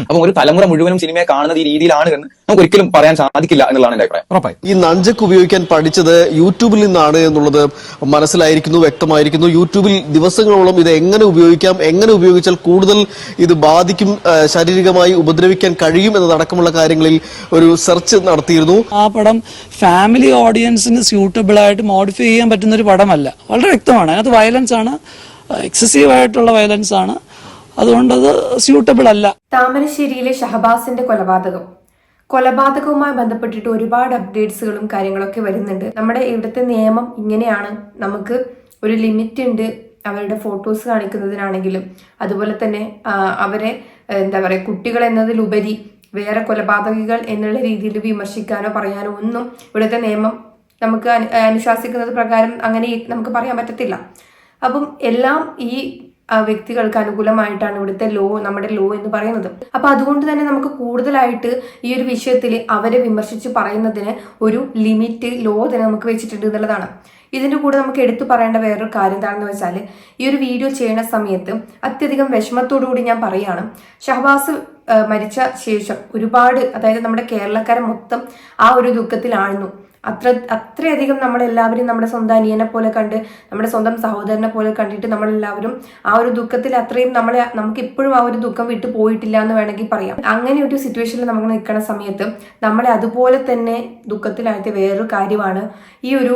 അപ്പം ഒരു തലമുറ മുഴുവനും സിനിമയെ കാണുന്ന ഈ രീതിയിലാണ് എന്ന് നമുക്ക് ഒരിക്കലും പറയാൻ സാധിക്കില്ല എന്നുള്ളതാണ് എന്റെ അഭിപ്രായം. ഉറപ്പായി. ഈ നഞ്ചക്ക് ഉപയോഗിക്കാൻ പഠിച്ചത് യൂട്യൂബിൽ നിന്നാണ് എന്നുള്ളത് മനസ്സിലായിരിക്കുന്നു വ്യക്തമായിരിക്കുന്നു. യൂട്യൂബിൽ ദിവസങ്ങളോളം ഇത് എങ്ങനെ ഉപയോഗിക്കാം എങ്ങനെ ഉപയോഗിച്ചാൽ കൂടുതൽ ഇത് ബാധിക്കും ശാരീരികമായി ഉപദ്രവിക്കാൻ കഴിയും എന്നതടക്കമുള്ള കാര്യങ്ങളിൽ ഒരു സെർച്ച് നടത്തിയിരുന്നു. ആ പടം ഫാമിലി ഓഡിയൻസിന് സ്യൂട്ടബിൾ ആയിട്ട് മോഡിഫൈ ചെയ്യാൻ പറ്റുന്ന ഒരു പടമല്ല. വളരെ വ്യക്തമാണ്. അതിനകത്ത് വയലൻസ് ആണ് എക്സസീവ് ആയിട്ടുള്ള വയലൻസ് ആണ്. അതുകൊണ്ടത് സ്യൂട്ടബിൾ അല്ല. താമരശ്ശേരിയിലെ ഷഹബാസിന്റെ കൊലപാതകം. കൊലപാതകവുമായി ബന്ധപ്പെട്ടിട്ട് ഒരുപാട് അപ്ഡേറ്റ്സുകളും കാര്യങ്ങളൊക്കെ വരുന്നുണ്ട്. നമ്മുടെ ഇവിടുത്തെ നിയമം ഇങ്ങനെയാണ്. നമുക്ക് ഒരു ലിമിറ്റ് ഉണ്ട് അവരുടെ ഫോട്ടോസ് കാണിക്കുന്നതിനാണെങ്കിലും. അതുപോലെ തന്നെ അവരെ എന്താ പറയുക കുട്ടികൾ എന്നതിലുപരി വേറെ കൊലപാതകികൾ എന്നുള്ള രീതിയിൽ വിമർശിക്കാനോ പറയാനോ ഒന്നും ഇവിടുത്തെ നിയമം നമുക്ക് അനു- അനുശാസിക്കുന്നത് പ്രകാരം അങ്ങനെ നമുക്ക് പറയാൻ പറ്റത്തില്ല. അപ്പം എല്ലാം ഈ വ്യക്തികൾക്ക് അനുകൂലമായിട്ടാണ് ഇവിടുത്തെ ലോ നമ്മുടെ ലോ എന്ന് പറയുന്നത്. അപ്പൊ അതുകൊണ്ട് തന്നെ നമുക്ക് കൂടുതലായിട്ട് ഈ ഒരു വിഷയത്തിൽ അവരെ വിമർശിച്ച് പറയുന്നതിന് ഒരു ലിമിറ്റ് ലോ തന്നെ നമുക്ക് വെച്ചിട്ടുണ്ട് എന്നുള്ളതാണ്. ഇതിന്റെ കൂടെ നമുക്ക് എടുത്തു പറയേണ്ട വേറൊരു കാര്യം എന്താണെന്ന് വെച്ചാൽ ഈ ഒരു വീഡിയോ ചെയ്യുന്ന സമയത്ത് അത്യധികം വിഷമത്തോടു കൂടി ഞാൻ പറയുകയാണ് ഷഹബാസ് മരിച്ച ശേഷം ഒരുപാട് അതായത് നമ്മുടെ കേരളക്കാരെ മൊത്തം ആ ഒരു ദുഃഖത്തിലായിരുന്നു അത്ര അത്രയധികം നമ്മളെല്ലാവരും നമ്മുടെ സ്വന്തം അനിയനെ പോലെ കണ്ട് നമ്മുടെ സ്വന്തം സഹോദരനെ പോലെ കണ്ടിട്ട് നമ്മളെല്ലാവരും ആ ഒരു ദുഃഖത്തിൽ അത്രയും നമ്മളെ നമുക്ക് ഇപ്പോഴും ആ ഒരു ദുഃഖം വിട്ടു പോയിട്ടില്ല എന്ന് വേണമെങ്കിൽ പറയാം. അങ്ങനെ ഒരു സിറ്റുവേഷനിൽ നമ്മൾ നിൽക്കുന്ന സമയത്ത് നമ്മളെ അതുപോലെ തന്നെ ദുഃഖത്തിലാഴ്ത്തിയ വേറൊരു കാര്യമാണ് ഈ ഒരു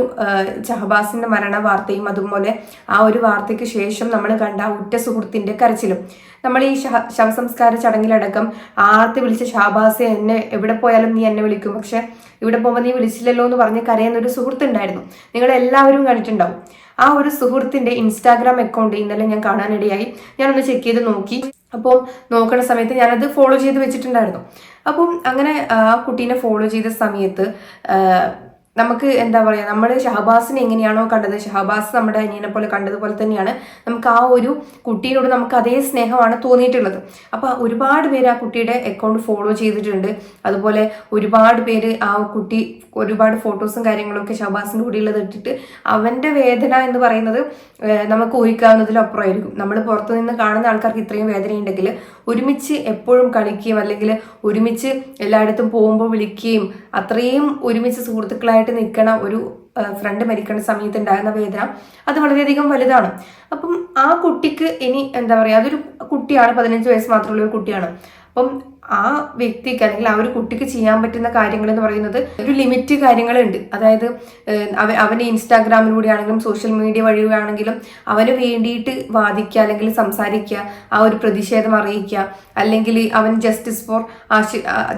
ഷഹബാസിന്റെ മരണ വാർത്തയും അതുപോലെ ആ ഒരു വാർത്തയ്ക്ക് ശേഷം നമ്മൾ കണ്ട ഉറ്റ സുഹൃത്തിന്റെ കരച്ചിലും. നമ്മൾ ഈ ശവ ശവസംസ്കാര ചടങ്ങിലടക്കം ആർത്തി വിളിച്ച ഷാബാസെ എന്നെ എവിടെ പോയാലും നീ എന്നെ വിളിക്കും. പക്ഷെ ഇവിടെ പോകുമ്പോൾ നീ വിളിച്ചില്ലല്ലോ എന്ന് പറഞ്ഞ് കരയുന്ന ഒരു സുഹൃത്തുണ്ടായിരുന്നു. നിങ്ങൾ എല്ലാവരും കണ്ടിട്ടുണ്ടാവും. ആ ഒരു സുഹൃത്തിന്റെ ഇൻസ്റ്റാഗ്രാം അക്കൗണ്ട് ഇന്നലെ ഞാൻ കാണാനിടയായി. ഞാനൊന്ന് ചെക്ക് ചെയ്ത് നോക്കി. അപ്പോൾ നോക്കുന്ന സമയത്ത് ഞാനത് ഫോളോ ചെയ്ത് വെച്ചിട്ടുണ്ടായിരുന്നു. അപ്പം അങ്ങനെ ആ കുട്ടീനെ ഫോളോ ചെയ്ത സമയത്ത് നമുക്ക് എന്താ പറയുക നമ്മൾ ഷഹബാസിനെ എങ്ങനെയാണോ കണ്ടത് ഷഹബാസ് നമ്മുടെ അനിയനെ പോലെ കണ്ടതുപോലെ തന്നെയാണ് നമുക്ക് ആ ഒരു കുട്ടിയോട് നമുക്ക് അതേ സ്നേഹമാണ് തോന്നിയിട്ടുള്ളത്. അപ്പോൾ ഒരുപാട് പേര് ആ കുട്ടിയുടെ അക്കൗണ്ട് ഫോളോ ചെയ്തിട്ടുണ്ട്. അതുപോലെ ഒരുപാട് പേര് ആ കുട്ടി ഒരുപാട് ഫോട്ടോസും കാര്യങ്ങളൊക്കെ ഷഹബാസിന്റെ കൂടെയുള്ളത് ഇട്ടിട്ട് അവന്റെ വേദന എന്ന് പറയുന്നത് നമുക്ക് ഊഹിക്കാവുന്നതിലപ്പുറമായിരിക്കും. നമ്മൾ പുറത്തു നിന്ന് കാണുന്ന ആൾക്കാർക്ക് ഇത്രയും വേദനയുണ്ടെങ്കിൽ ഒരുമിച്ച് എപ്പോഴും കളിക്കുകയും അല്ലെങ്കിൽ ഒരുമിച്ച് എല്ലായിടത്തും പോകുമ്പോൾ വിളിക്കുകയും അത്രയും ഒരുമിച്ച് സുഹൃത്തുക്കളായിട്ട് നിൽക്കണ ഒരു ഫ്രണ്ട് മരിക്കുന്ന സമയത്ത് ഉണ്ടാകുന്ന വേദന അത് വളരെയധികം വലുതാണ്. അപ്പം ആ കുട്ടിക്ക് ഇനി എന്താ പറയുക അതൊരു കുട്ടിയാണ് പതിനഞ്ച് വയസ്സ് മാത്രമുള്ള ഒരു കുട്ടിയാണ്. അപ്പം ആ വ്യക്തിക്ക് അല്ലെങ്കിൽ ആ ഒരു കുട്ടിക്ക് ചെയ്യാൻ പറ്റുന്ന കാര്യങ്ങൾ എന്ന് പറയുന്നത് ഒരു ലിമിറ്റ് കാര്യങ്ങളുണ്ട്. അതായത് അവ അവന് ഇൻസ്റ്റാഗ്രാമിലൂടെ ആണെങ്കിലും സോഷ്യൽ മീഡിയ വഴിയാണെങ്കിലും അവന് വേണ്ടിയിട്ട് വാദിക്കുക അല്ലെങ്കിൽ സംസാരിക്കുക ആ ഒരു പ്രതിഷേധം അറിയിക്കുക അല്ലെങ്കിൽ അവൻ justice for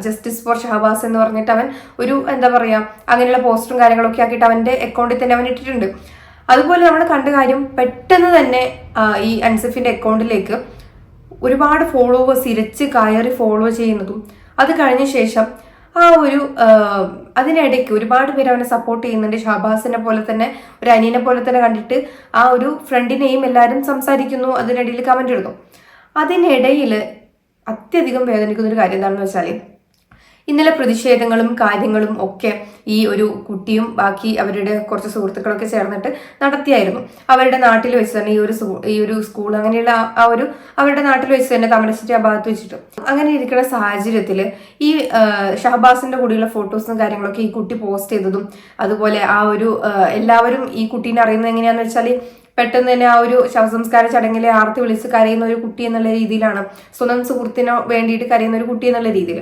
justice for Shahabas എന്ന് പറഞ്ഞിട്ട് അവൻ ഒരു എന്താ പറയുക അങ്ങനെയുള്ള പോസ്റ്ററും കാര്യങ്ങളൊക്കെ ആക്കിയിട്ട് അവന്റെ അക്കൗണ്ടിൽ തന്നെ അവൻ ഇട്ടിട്ടുണ്ട്. അതുപോലെ നമ്മൾ കണ്ട കാര്യം പെട്ടെന്ന് തന്നെ ഈ അൻസഫിന്റെ അക്കൗണ്ടിലേക്ക് ഒരുപാട് ഫോളോവേഴ്സ് ഇരച്ച് കയറി ഫോളോ ചെയ്യുന്നതും അത് കഴിഞ്ഞ ശേഷം ആ ഒരു അതിനിടയ്ക്ക് ഒരുപാട് പേര് അവനെ സപ്പോർട്ട് ചെയ്യുന്നുണ്ട്. ഷാബാസിനെ പോലെ തന്നെ ഒരു അനിയനെ പോലെ തന്നെ കണ്ടിട്ട് ആ ഒരു ഫ്രണ്ടിനെയും എല്ലാവരും സംസാരിക്കുന്നു. അതിനിടയിൽ കമന്റ് ഇടുന്നു. അതിനിടയിൽ അത്യധികം വേദനിക്കുന്ന ഒരു കാര്യം എന്താണെന്ന് വെച്ചാൽ ഇന്നലെ പ്രതിഷേധങ്ങളും കാര്യങ്ങളും ഒക്കെ ഈ ഒരു കുട്ടിയും ബാക്കി അവരുടെ കുറച്ച് സുഹൃത്തുക്കളൊക്കെ ചേർന്നിട്ട് നടത്തിയായിരുന്നു. അവരുടെ നാട്ടിൽ വെച്ച് തന്നെ ഈ ഒരു ഈ ഒരു സ്കൂൾ അങ്ങനെയുള്ള ആ- ഒരു അവരുടെ നാട്ടിൽ വെച്ച് തന്നെ താമരശ്ശേരി ആ ഭാഗത്ത് വെച്ചിട്ട്. അങ്ങനെ ഇരിക്കുന്ന സാഹചര്യത്തിൽ ഈ ഷഹബാസിന്റെ കൂടെയുള്ള ഫോട്ടോസും കാര്യങ്ങളൊക്കെ ഈ കുട്ടി പോസ്റ്റ് ചെയ്തതും അതുപോലെ ആ ഒരു എല്ലാവരും ഈ കുട്ടീനെ അറിയുന്നത് എങ്ങനെയാണെന്ന് വെച്ചാൽ പെട്ടെന്ന് തന്നെ ആ ഒരു ശവസംസ്കാര ചടങ്ങിലെ ആർത്തി വിളിച്ച് കരയുന്ന ഒരു കുട്ടി എന്നുള്ള രീതിയിലാണ് സ്വന്തം സുഹൃത്തിനോ വേണ്ടിയിട്ട് കരയുന്ന ഒരു കുട്ടി എന്നുള്ള രീതിയിൽ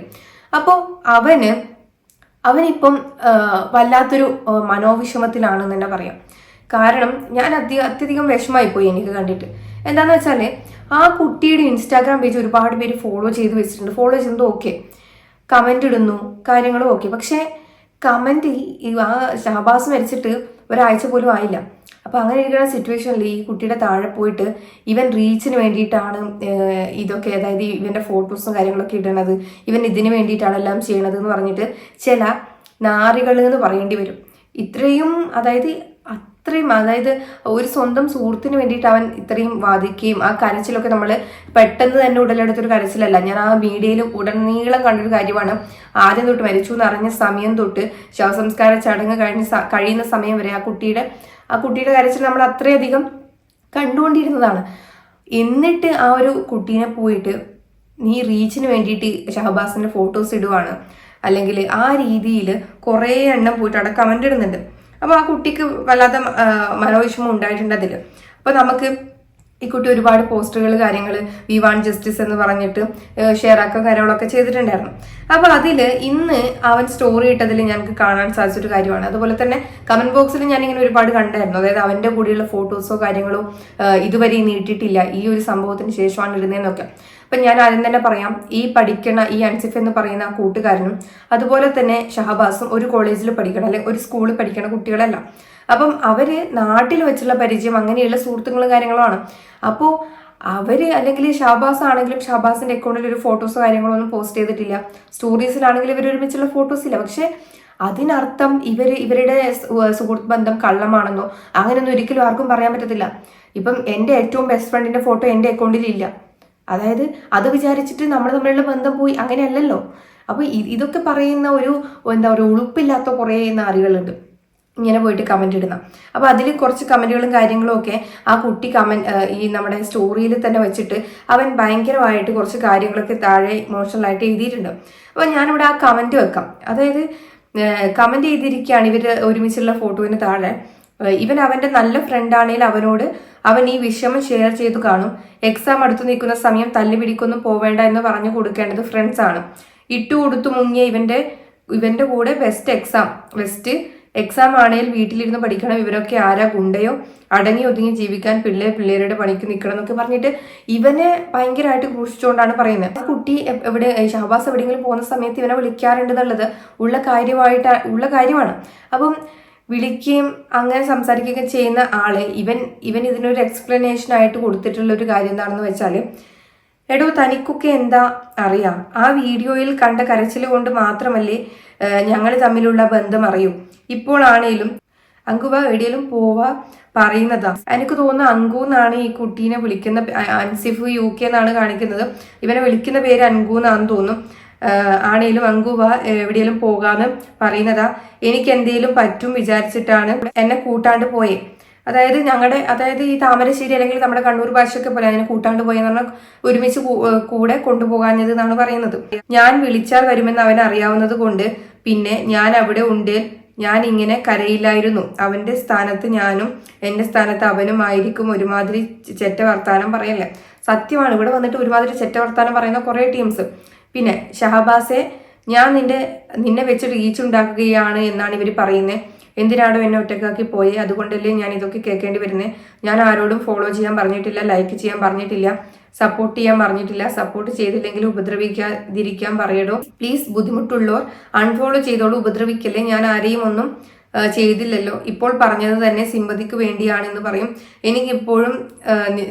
അപ്പോൾ അവന് അവനിപ്പം വല്ലാത്തൊരു മനോവിഷമത്തിലാണെന്ന് തന്നെ പറയാം. കാരണം ഞാൻ അധികം അത്യധികം വിഷമായി പോയി എനിക്ക് കണ്ടിട്ട്. എന്താണെന്ന് വെച്ചാൽ ആ കുട്ടിയുടെ ഇൻസ്റ്റാഗ്രാം പേജ് ഒരുപാട് പേര് ഫോളോ ചെയ്ത് വെച്ചിട്ടുണ്ട്. ഫോളോ ചെയ്യുന്നത് ഓക്കെ കമന്റ് ഇടുന്നു കാര്യങ്ങളും ഓക്കെ പക്ഷേ കമന്റ് ഈ ആ ഷഹബാസ് മരിച്ചിട്ട് ഒരാഴ്ച പോലും ആയില്ല. അപ്പൊ അങ്ങനെ ഇരിക്കുന്ന സിറ്റുവേഷനിൽ ഈ കുട്ടിയുടെ താഴെ പോയിട്ട് ഇവൻ റീച്ചിന് വേണ്ടിയിട്ടാണ് ഇതൊക്കെ അതായത് ഇവന്റെ ഫോട്ടോസും കാര്യങ്ങളൊക്കെ ഇടണത്. ഇവൻ ഇതിന് വേണ്ടിയിട്ടാണ് എല്ലാം ചെയ്യണത് എന്ന് പറഞ്ഞിട്ട് ചില നാറികൾ എന്ന് പറയേണ്ടി വരും. ഇത്രയും അതായത് അത്രയും അതായത് ഒരു സ്വന്തം സുഹൃത്തിന് വേണ്ടിയിട്ട് അവൻ ഇത്രയും വാദിക്കുകയും ആ കരച്ചിലൊക്കെ നമ്മൾ പെട്ടെന്ന് തന്നെ ഉടലെടുത്തൊരു കരച്ചിലല്ല. ഞാൻ ആ മീഡിയയിൽ ഉടനീളം കണ്ടൊരു കാര്യമാണ്. ആദ്യം തൊട്ട് മരിച്ചു എന്ന് അറിഞ്ഞ സമയം തൊട്ട് ശവസംസ്കാര ചടങ്ങ് കഴിഞ്ഞ കഴിയുന്ന സമയം വരെ ആ കുട്ടിയുടെ ആ കുട്ടിയുടെ കരച്ചിൽ നമ്മൾ അത്രയധികം കണ്ടുകൊണ്ടിരുന്നതാണ്. എന്നിട്ട് ആ ഒരു കുട്ടീനെ പോയിട്ട് നീ റീച്ചിന് വേണ്ടിയിട്ട് ഷഹബാസിന്റെ ഫോട്ടോസ് ഇടുവാണ്. അല്ലെങ്കിൽ ആ രീതിയിൽ കുറേ എണ്ണം പോയിട്ട് അവിടെ കമന്റ് ഇടുന്നുണ്ട്. അപ്പോൾ ആ കുട്ടിക്ക് വല്ലാത്ത മനോവിഷമം ഉണ്ടായിട്ടുണ്ട് അതിൽ അപ്പോൾ നമുക്ക് ഈ കുട്ടി ഒരുപാട് പോസ്റ്ററുകൾ കാര്യങ്ങൾ വി വാൺ ജസ്റ്റിസ് എന്ന് പറഞ്ഞിട്ട് ഷെയർ ആക്കുക കാര്യങ്ങളൊക്കെ ചെയ്തിട്ടുണ്ടായിരുന്നു. അപ്പൊ അതിൽ ഇന്ന് അവൻ സ്റ്റോറി ഇട്ടതിൽ ഞങ്ങൾക്ക് കാണാൻ സാധിച്ചൊരു കാര്യമാണ്. അതുപോലെ തന്നെ കമന്റ് ബോക്സിൽ ഞാൻ ഇങ്ങനെ ഒരുപാട് കണ്ടായിരുന്നു. അതായത് അവന്റെ കൂടെയുള്ള ഫോട്ടോസോ കാര്യങ്ങളോ ഇതുവരെ നീട്ടിയിട്ടില്ല. ഈ ഒരു സംഭവത്തിന് ശേഷമാണ് ഇടുന്നതെന്നൊക്കെ. അപ്പൊ ഞാൻ ആദ്യം തന്നെ പറയാം ഈ പഠിക്കണ ഈ അൻസിഫ് എന്ന് പറയുന്ന കൂട്ടുകാരനും അതുപോലെ തന്നെ ഷഹബാസും ഒരു കോളേജിൽ പഠിക്കണം അല്ലെങ്കിൽ ഒരു സ്കൂളിൽ പഠിക്കണ കുട്ടികളല്ല. അപ്പം അവർ നാട്ടിൽ വെച്ചുള്ള പരിചയം അങ്ങനെയുള്ള സുഹൃത്തുക്കളും കാര്യങ്ങളുമാണ് അപ്പോൾ അവർ അല്ലെങ്കിൽ ഷാബാസ് ആണെങ്കിലും ഷാബാസിന്റെ അക്കൗണ്ടിൽ ഒരു ഫോട്ടോസോ കാര്യങ്ങളോ ഒന്നും പോസ്റ്റ് ചെയ്തിട്ടില്ല. സ്റ്റോറീസിലാണെങ്കിലും ഇവർ ഒരുമിച്ചുള്ള ഫോട്ടോസ് ഇല്ല. പക്ഷേ അതിനർത്ഥം ഇവർ ഇവരുടെ സുഹൃത്ത് ബന്ധം കള്ളമാണെന്നോ അങ്ങനെയൊന്നും ഒരിക്കലും ആർക്കും പറയാൻ പറ്റത്തില്ല. ഇപ്പം എന്റെ ഏറ്റവും ബെസ്റ്റ് ഫ്രണ്ടിന്റെ ഫോട്ടോ എന്റെ അക്കൗണ്ടിൽ ഇല്ല. അതായത് അത് വിചാരിച്ചിട്ട് നമ്മൾ തമ്മിലുള്ള ബന്ധം പോയി അങ്ങനെയല്ലല്ലോ. അപ്പൊ ഇ- ഇതൊക്കെ പറയുന്ന ഒരു എന്താ പറയുക ഉളുപ്പില്ലാത്ത കുറേ നാറികളുണ്ട്. ഇങ്ങനെ പോയിട്ട് കമന്റ് ഇടുന്ന. അപ്പൊ അതിൽ കുറച്ച് കമന്റുകളും കാര്യങ്ങളും ഒക്കെ ആ കുട്ടി കമന്റ് ഈ നമ്മുടെ സ്റ്റോറിയിൽ തന്നെ വെച്ചിട്ട് അവൻ ഭയങ്കരമായിട്ട് കുറച്ച് കാര്യങ്ങളൊക്കെ താഴെ ഇമോഷണലായിട്ട് എഴുതിയിട്ടുണ്ട്. അപ്പൊ ഞാനിവിടെ ആ കമന്റ് വെക്കാം. അതായത് കമന്റ് ചെയ്തിരിക്കുകയാണ് ഇവർ ഒരുമിച്ചുള്ള ഫോട്ടോവിന് താഴെ. ഇവൻ അവന്റെ നല്ല ഫ്രണ്ടാണെങ്കിൽ അവനോട് അവൻ ഈ വിഷമം ഷെയർ ചെയ്തു കാണും. എക്സാം അടുത്ത് നിൽക്കുന്ന സമയം തല്ലി പിടിക്കൊന്നും പോവേണ്ട എന്ന് പറഞ്ഞു കൊടുക്കേണ്ടത് ഫ്രണ്ട്സാണ് ഇട്ടു കൊടുത്തു മുങ്ങിയ ഇവന്റെ ഇവന്റെ കൂടെ ബെസ്റ്റ് എക്സാം ബെസ്റ്റ് എക്സാം ആണേൽ വീട്ടിലിരുന്ന് പഠിക്കണം ഇവരൊക്കെ ആരാ? ഗുണ്ടയോ? അടങ്ങി ഒതുങ്ങി ജീവിക്കാൻ പിള്ളേ പിള്ളേരുടെ പണിക്ക് നിൽക്കണം എന്നൊക്കെ പറഞ്ഞിട്ട് ഇവനെ ഭയങ്കരമായിട്ട് ക്രൂശിച്ചുകൊണ്ടാണ് പറയുന്നത്. ആ കുട്ടി എവിടെ ഷഹബാസ് എവിടെയെങ്കിലും പോകുന്ന സമയത്ത് ഇവനെ വിളിക്കാറുണ്ട് എന്നുള്ളത് ഉള്ള കാര്യമായിട്ട് ഉള്ള കാര്യമാണ്. അപ്പം വിളിക്കുകയും അങ്ങനെ സംസാരിക്കുകയൊക്കെ ചെയ്യുന്ന ആൾ ഇവൻ ഇവൻ ഇതിനൊരു എക്സ്പ്ലനേഷൻ ആയിട്ട് കൊടുത്തിട്ടുള്ള ഒരു കാര്യം എന്താണെന്ന് വെച്ചാൽ എടോ തനിക്കൊക്കെ എന്താ അറിയാം? ആ വീഡിയോയിൽ കണ്ട കരച്ചിൽ കൊണ്ട് മാത്രമല്ലേ ഞങ്ങൾ തമ്മിലുള്ള ബന്ധം അറിയൂ. ഇപ്പോൾ ആണേലും അങ്കുവ എവിടെയെങ്കിലും പോവാ പറയുന്നതാ. എനിക്ക് തോന്നുന്നു അങ്കു എന്നാണ് ഈ കുട്ടീനെ വിളിക്കുന്ന അൻസിഫ് യു കെ എന്നാണ് കാണിക്കുന്നത്. ഇവനെ വിളിക്കുന്ന പേര് അങ്കു എന്നാന്ന് തോന്നും ആണേലും അങ്കുവ എവിടെയെങ്കിലും പോകാന്ന് പറയുന്നതാ. എനിക്ക് എന്തേലും പറ്റും വിചാരിച്ചിട്ടാണ് എന്നെ കൂട്ടാണ്ട് പോയേ. അതായത് ഞങ്ങളുടെ അതായത് ഈ താമരശ്ശേരി അല്ലെങ്കിൽ നമ്മുടെ കണ്ണൂർ ഭാഷയൊക്കെ പോലെ അതിനെ കൂട്ടാണ്ട് പോയെന്ന് പറഞ്ഞാൽ ഒരുമിച്ച് കൂടെ കൊണ്ടുപോകാഞ്ഞത് എന്നാണ് പറയുന്നത്. ഞാൻ വിളിച്ചാൽ വരുമെന്ന് അവൻ അറിയാവുന്നത് കൊണ്ട് പിന്നെ ഞാൻ അവിടെ ഉണ്ട്. ഞാൻ ഇങ്ങനെ കരയില്ലായിരുന്നു. അവന്റെ സ്ഥാനത്ത് ഞാനും എന്റെ സ്ഥാനത്ത് അവനും ആയിരിക്കും ഒരുമാതിരി ചെറ്റ വർത്താനം പറയല്ലേ? സത്യമാണ്. ഇവിടെ വന്നിട്ട് ഒരുമാതിരി ചെറ്റ വർത്താനം പറയുന്ന കുറേ ടീംസ്. പിന്നെ ഷഹബാസെ ഞാൻ നിന്റെ നിന്നെ വെച്ച് റീച്ച് ഉണ്ടാക്കുകയാണ് എന്നാണ് ഇവർ പറയുന്നത് എന്തിനാണോ എന്നെ ഒറ്റക്കാക്കി പോയി? അതുകൊണ്ടല്ലേ ഞാൻ ഇതൊക്കെ കേൾക്കേണ്ടി വരുന്നത് ഞാൻ ആരോടും ഫോളോ ചെയ്യാൻ പറഞ്ഞിട്ടില്ല ലൈക്ക് ചെയ്യാൻ പറഞ്ഞിട്ടില്ല സപ്പോർട്ട് ചെയ്യാൻ പറഞ്ഞിട്ടില്ല. സപ്പോർട്ട് ചെയ്തില്ലെങ്കിൽ ഉപദ്രവിക്കാതിരിക്കാൻ പറയടോ. പ്ലീസ് ബുദ്ധിമുട്ടുള്ളവർ അൺഫോളോ ചെയ്തോളൂ ഉപദ്രവിക്കല്ലേ. ഞാൻ ആരെയും ഒന്നും ചെയ്തില്ലല്ലോ. ഇപ്പോൾ പറഞ്ഞത് തന്നെ സിമ്പതിക്ക് വേണ്ടിയാണെന്ന് പറയും. എനിക്കിപ്പോഴും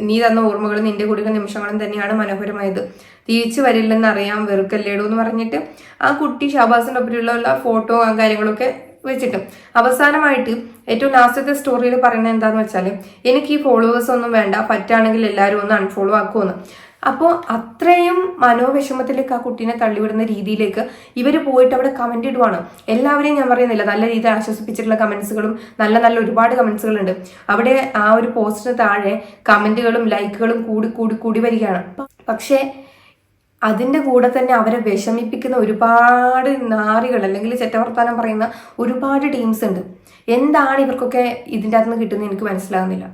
നീ തന്ന ഓർമ്മകളും നിന്റെ കൂടിയുള്ള നിമിഷങ്ങളും തന്നെയാണ് മനോഹരമായത്. തിരിച്ചു വരില്ലെന്ന് അറിയാം വെറുക്കല്ലേടോ എന്ന് പറഞ്ഞിട്ട് ആ കുട്ടി ഷാബാസിന്റെ ഒപ്പമുള്ള ഫോട്ടോ കാര്യങ്ങളൊക്കെ വെച്ചിട്ട്. അവസാനമായിട്ട് ഏറ്റവും ലാസ്റ്റത്തെ സ്റ്റോറിയിൽ പറയുന്നത് എന്താന്ന് വെച്ചാൽ എനിക്ക് ഈ ഫോളോവേഴ്സ് ഒന്നും വേണ്ട പറ്റാണെങ്കിൽ എല്ലാവരും ഒന്ന് അൺഫോളോ ആക്കുമെന്ന് അപ്പോൾ അത്രയും മനോവിഷമത്തിലേക്ക് ആ കുട്ടീനെ തള്ളിവിടുന്ന രീതിയിലേക്ക് ഇവർ പോയിട്ട് അവിടെ കമന്റ് ഇടുവാണ്. എല്ലാവരെയും ഞാൻ പറയുന്നില്ല നല്ല രീതിയിൽ ആശ്വസിപ്പിച്ചിട്ടുള്ള കമന്റ്സുകളും നല്ല നല്ല ഒരുപാട് കമന്റ്സുകളുണ്ട് അവിടെ ആ ഒരു പോസ്റ്റിന് താഴെ കമന്റുകളും ലൈക്കുകളും കൂടി കൂടി കൂടി വരികയാണ്. പക്ഷേ അതിന്റെ കൂടെ തന്നെ അവരെ വിഷമിപ്പിക്കുന്ന ഒരുപാട് നാറികൾ അല്ലെങ്കിൽ ചെറ്റവർത്താനം പറയുന്ന ഒരുപാട് ടീംസ് ഉണ്ട്. എന്താണ് ഇവർക്കൊക്കെ ഇതിന്റെ അകത്ത് നിന്ന് കിട്ടുന്നത് എനിക്ക് മനസ്സിലാകുന്നില്ല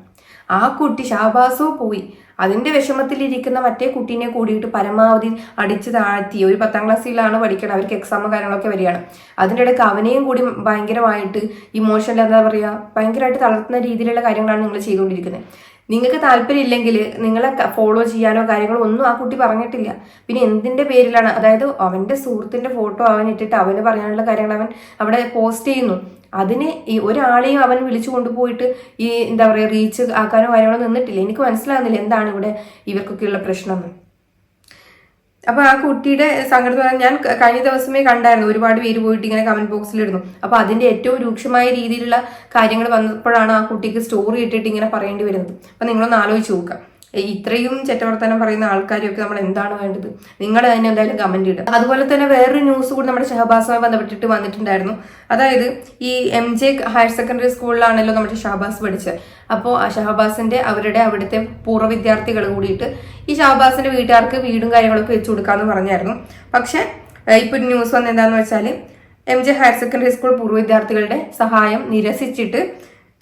ആ കുട്ടി ഷാബാസോ പോയി. അതിന്റെ വിഷമത്തിലിരിക്കുന്ന മറ്റേ കുട്ടീനെ കൂടിയിട്ട് പരമാവധി അടിച്ചു താഴ്ത്തി. ഒരു പത്താം ക്ലാസ്സിലാണ് പഠിക്കണം അവർക്ക് എക്സാമും കാര്യങ്ങളൊക്കെ വരികയാണ്. അതിന്റെ ഇടയ്ക്ക് അവനെയും കൂടി ഭയങ്കരമായിട്ട് ഇമോഷണൽ എന്താ പറയുക ഭയങ്കരമായിട്ട് തളർത്തുന്ന രീതിയിലുള്ള കാര്യങ്ങളാണ് നിങ്ങൾ ചെയ്തുകൊണ്ടിരിക്കുന്നത്. നിങ്ങൾക്ക് താല്പര്യമില്ലെങ്കിൽ നിങ്ങളെ ഫോളോ ചെയ്യാനോ കാര്യങ്ങളോ ഒന്നും ആ കുട്ടി പറഞ്ഞിട്ടില്ല. പിന്നെ എന്തിന്റെ പേരിലാണ്? അതായത് അവന്റെ സുഹൃത്തിന്റെ ഫോട്ടോ അവൻ ഇട്ടിട്ട് അവന് പറയാനുള്ള കാര്യങ്ങൾ അവൻ അവിടെ പോസ്റ്റ് ചെയ്യുന്നു. അതിന് ഈ ഒരാളെയും അവൻ വിളിച്ചു കൊണ്ടുപോയിട്ട് ഈ എന്താ പറയുക റീച്ച് ആക്കാനോ കാര്യങ്ങളോ നിന്നിട്ടില്ല. എനിക്ക് മനസ്സിലാകുന്നില്ല എന്താണ് ഇവിടെ ഇവർക്കൊക്കെയുള്ള പ്രശ്നം അപ്പൊ ആ കുട്ടിയുടെ സങ്കടം ഞാൻ കഴിഞ്ഞ ദിവസമേ കണ്ടായിരുന്നു. ഒരുപാട് പേര് പോയിട്ട് ഇങ്ങനെ കമന്റ് ബോക്സിൽ ഇടുന്നു. അപ്പൊ അതിന്റെ ഏറ്റവും രൂക്ഷമായ രീതിയിലുള്ള കാര്യങ്ങൾ വന്നപ്പോഴാണ് ആ കുട്ടിക്ക് സ്റ്റോറി ഇട്ടിട്ട് ഇങ്ങനെ പറയേണ്ടി വരുന്നത്. അപ്പൊ നിങ്ങളൊന്ന് ആലോചിച്ച് നോക്കുക. ഇത്രയും ചെറ്റവർത്തനം പറയുന്ന ആൾക്കാരെയൊക്കെ നമ്മൾ എന്താണ് വേണ്ടത്? നിങ്ങൾ അതിന് എന്തായാലും കമന്റ് ഇടുക. അതുപോലെ തന്നെ വേറൊരു ന്യൂസ് കൂടി നമ്മുടെ ഷഹബാസുമായി ബന്ധപ്പെട്ടിട്ട് വന്നിട്ടുണ്ടായിരുന്നു. അതായത് ഈ എം ജെ ഹയർ സെക്കൻഡറി സ്കൂളിലാണല്ലോ നമ്മുടെ ഷഹബാസ് പഠിച്ചത്. അപ്പോൾ ആ ഷഹബാസിന്റെ അവരുടെ അവിടുത്തെ പൂർവ വിദ്യാർത്ഥികൾ കൂടിയിട്ട് ഈ ഷഹബാസിന്റെ വീട്ടുകാർക്ക് വീടും കാര്യങ്ങളൊക്കെ വെച്ചു കൊടുക്കാന്ന് പറഞ്ഞായിരുന്നു. പക്ഷെ ഒരു ന്യൂസ് വന്ന എന്താന്ന് വെച്ചാൽ M J higher secondary school പൂർവ വിദ്യാർത്ഥികളുടെ സഹായം നിരസിച്ചിട്ട്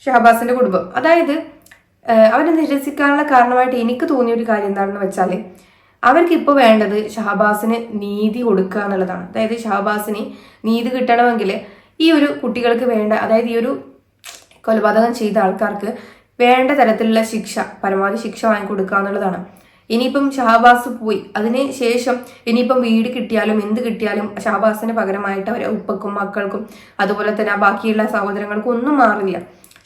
ഷഹബാസിന്റെ കുടുംബം. അതായത് അവരെ നിരസിക്കാനുള്ള കാരണമായിട്ട് എനിക്ക് തോന്നിയ ഒരു കാര്യം എന്താണെന്ന് വെച്ചാൽ അവർക്ക് ഇപ്പോൾ വേണ്ടത് ഷഹബാസിന് നീതി കൊടുക്കുക എന്നുള്ളതാണ്. അതായത് ഷഹബാസിന് നീതി കിട്ടണമെങ്കിൽ ഈ ഒരു കുട്ടികൾക്ക് വേണ്ട അതായത് ഈ ഒരു കൊലപാതകം ചെയ്ത ആൾക്കാർക്ക് വേണ്ട തരത്തിലുള്ള ശിക്ഷ പരമാവധി ശിക്ഷ വാങ്ങിക്കൊടുക്കുക എന്നുള്ളതാണ്. ഇനിയിപ്പം ഷഹബാസ് പോയി. അതിന് ശേഷം ഇനിയിപ്പം വീട് കിട്ടിയാലും എന്ത് കിട്ടിയാലും ഷഹബാസിന് പകരമായിട്ട് അവരെ ഉപ്പക്കും മക്കൾക്കും അതുപോലെ തന്നെ ബാക്കിയുള്ള സഹോദരങ്ങൾക്കും ഒന്നും മാറില്ല.